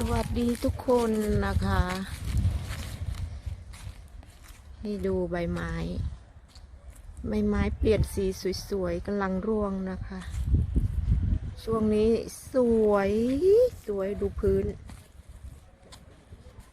สวัสดีทุกคนนะคะให้ดูใบไม้ ใบไม้เปลี่ยนสีสวยๆกำลังร่วงนะคะ ช่วงนี้สวยสวยดูพื้น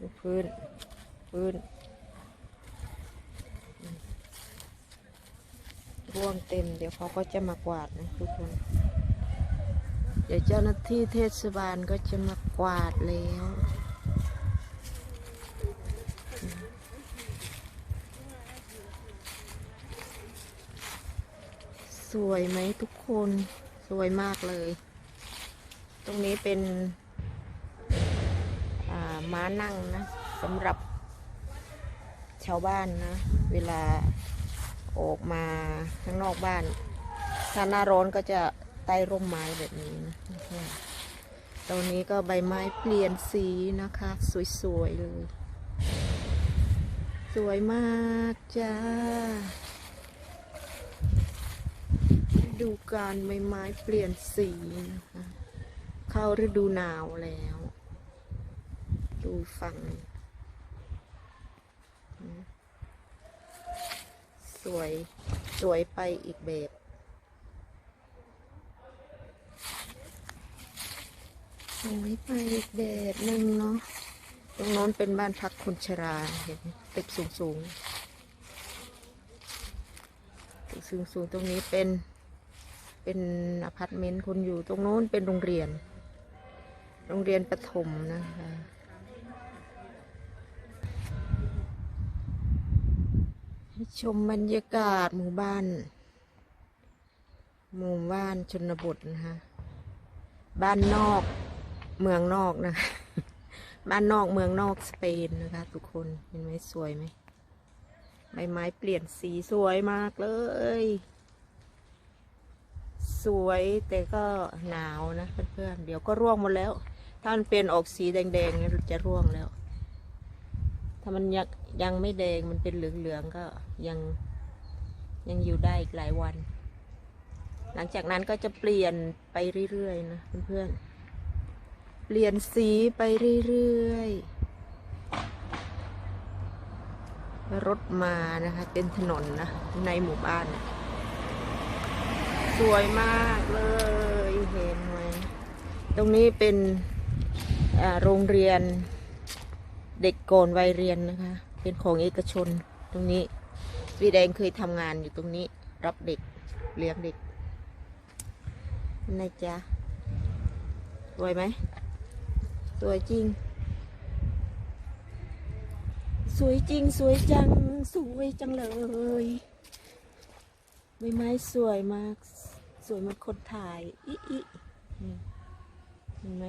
ดูพื้น พื้น ร่วงเต็ม เดี๋ยวเขาก็จะมากวาดนะทุกคน เดี๋ยวเจ้าหน้าที่เทศบาลก็จะมากวาดแล้ว สวยไหมทุกคนสวยมากเลย ตรงนี้เป็นม้านั่งนะสำหรับชาวบ้านนะ เวลาออกมาข้างนอกบ้าน ถ้าหน้าร้อนก็จะ ใต้ร่มไม้แบบนี้นะตรงนี้ก็ใบไม้เปลี่ยนสีนะคะ สวยๆเลย สวยมากจ้า ดูการใบไม้เปลี่ยนสีนะคะ เข้าฤดูหนาวแล้ว ดูฝั่งสวย สวยไปอีกแบบ สวยไปอีกแบบหนึ่งเนาะ ตรงโน้นเป็นบ้านพักคนชรา เห็นตึกสูงสูงตึกสูงสูงตรงนี้เป็น เป็นอพาร์ตเมนต์คนอยู่ ตรงโน้นเป็นโรงเรียน โรงเรียนประถมนะคะให้ชมบรรยากาศหมู่บ้าน หมู่บ้านชนบทนะคะ บ้านนอก เมืองนอกนะคะ บ้านนอกเมืองนอกสเปนนะคะ ทุกคนเห็นไหมสวยไหมใบไม้เปลี่ยนสีสวยมากเลย สวยแต่ก็หนาวนะเพื่อนๆเดี๋ยวก็ร่วงหมดแล้ว ถ้ามันเป็นออกสีแดงๆเนี่ยจะร่วงแล้ว ถ้ามันยังยังไม่แดงมันเป็นเหลืองๆก็ยังยังอยู่ได้อีกหลายวัน หลังจากนั้นก็จะเปลี่ยนไปเรื่อยๆนะเพื่อนๆ เปลี่ยนสีไปเรื่อยๆ รถมานะคะ เป็นถนนนะ ในหมู่บ้าน สวยมากเลยเห็นไหมตรงนี้เป็นโรงเรียนเด็กก่อนวัยเรียนนะคะ เป็นของเอกชนตรงนี้วีแดงเคยทำงานอยู่ตรงนี้ รับเด็กเลี้ยงเด็กนะจ๊ะสวยไหม วยจริง สวยจริงสวยจัง สวยจังเลยใบไม้สวยมาก สวยเหมันคนถ่ายอิอินี่เห็นไหม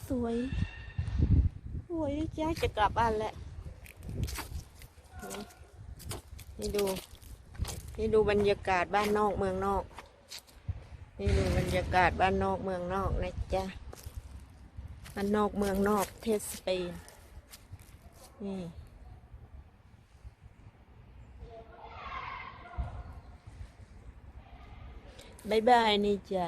ส วยสวยจ้าจะกลับบ้านแล้วนี่ดู นี่ดูบรรยากาศบ้านนอกเมืองนอก นี่ดูบรรยากาศบ้านนอกเมืองนอกนะจ๊ะ บ้านนอกเมืองนอกเทศสเปน นี่บายบายนี่จ้ะ